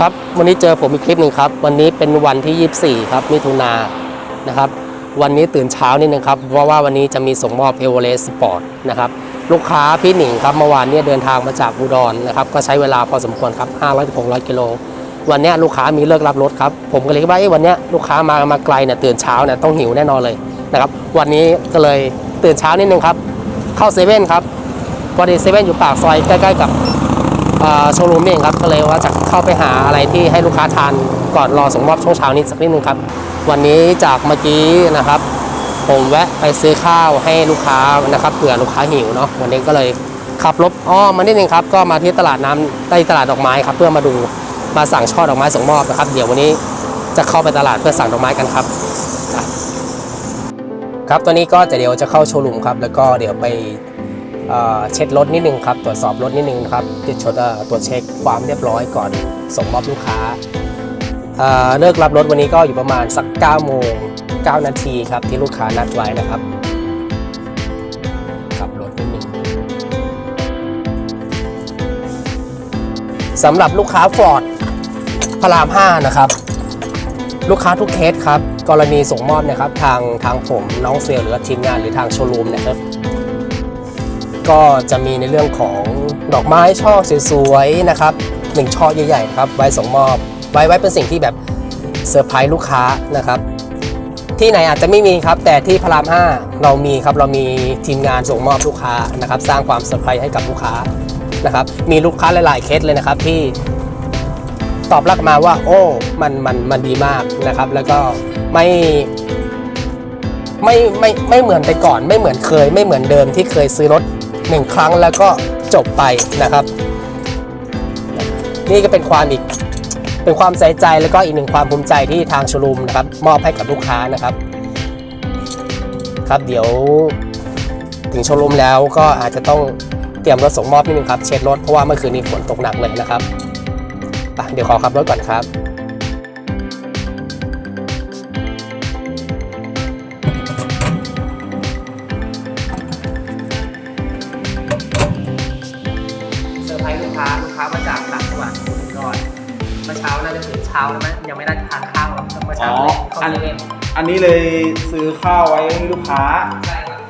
ครับวันนี้เจอผมอีกคลิปหนึ่งครับ วันนี้เป็นวันที่ 24 ครับมิถุนานะครับ วันนี้ตื่นเช้านิดนึงครับ เพราะว่าวันนี้จะมีส่งมอบเอเวอเรสต์สปอร์ตนะครับ ลูกค้าพี่หนิงครับ เมื่อวานเนี้เดินทางมาจากอุดรนนะครับ ก็ใช้เวลาพอสมควรครับ 500-600 กิโล วันนี้ลูกค้ามีเลิกรับรถครับ ผมก็เลยคิดว่าเอ้วันนี้ลูกค้ามามาไกลเนี่ยตื่นเช้าเนี่ยต้องหิวแน่นอนเลยนะครับ วันนี้ก็เลยตื่นเช้านิดนึงครับ เข้าเซเว่นครับพอดีเซเว่นอยู่ปากซอยใกล้ๆกับ โชว์รูมเองครับก็เลยว่าจะเข้าไปหาอะไรที่ให้ลูกค้าทานก่อนรอส่งมอบช่วงเช้านี้สักนิดนึงครับ วันนี้จากเมื่อกี้นะครับ ผมแวะไปซื้อข้าวให้ลูกค้านะครับเผื่อลูกค้าหิวเนาะวันนี้ก็เลยขับรถอ้อมมานิดนึงครับก็มาที่ตลาดน้ำใต้ตลาดดอกไม้ครับเพื่อมาดูมาสั่งช่อดอกไม้ส่งมอบนะครับเดี๋ยววันนี้จะเข้าไปตลาดเพื่อสั่งดอกไม้กันครับ ครับตัวนี้ก็จะเดี๋ยวจะเข้าโชว์รูมครับแล้วก็เดี๋ยวไป เช็ดรถนิดนึงครับตรวจสอบรถนิดนึงครับติดชดตรวจเช็คความเรียบร้อยก่อนส่งมอบลูกค้าเอ่อเลิกรับรถวันนี้ก็อยู่ประมาณสัก9โมง9นาทีครับที่ลูกค้านัดไว้นะครับขับรถนิดนึงสำหรับลูกค้าฟอร์ดพระราม 5 นะครับ ลูกค้าทุกเคสครับ กรณีส่งมอบนะครับ ทางทางผมน้องเซลหรือทีมงานหรือทางโชว์รูมเนะครับ ก็จะมีในเรื่องของดอกไม้ช่อสวยๆนะครับหนึ่งช่อใหญ่ๆครับไว้ส่งมอบ ไว้ไว้เป็นสิ่งที่แบบเซอร์ไพรส์ลูกค้านะครับ ที่ไหนอาจจะไม่มีครับ แต่ที่พระราม 5 เรามีครับเรามีทีมงานส่งมอบลูกค้านะครับ สร้างความเซอร์ไพรส์ให้กับลูกค้านะครับ มีลูกค้าหลายๆเคสเลยนะครับที่ตอบรับมาว่า โอ้มันมันมันดีมากนะครับ แล้วก็ไม่ไม่ไม่ไม่เหมือนแต่ก่อน ไม่เหมือนเคย ไม่เหมือนเดิมที่เคยซื้อรถ หนึ่งครั้งแล้วก็จบไปนะครับ นี่ก็เป็นความอีกเป็นความใส่ใจแล้วก็อีกหนึ่งความภูมิใจที่ทางชว์รูมนะครับมอบให้กับลูกค้านะครับ ครับเดี๋ยวถึงชว์รูมแล้วก็อาจจะต้องเตรียมรถส่งมอบนิดนึงครับเช็ดรถเพราะว่าเมื่อคืนนี้ฝนตกหนักเลยนะครับเดี๋ยวขอขับรถก่อนครับ ค้าลูกค้ามาจากต่างจังหวัดอุดรเมื่อเช้าน่าจะตื่นเช้าแล้วมั้ยยังไม่ได้ทานข้าวหรอกเมื่อเช้าเลยเข้าอันเซเว่นอันนี้เลยซื้อข้าวไว้ให้ลูกค้า ใช่ครับ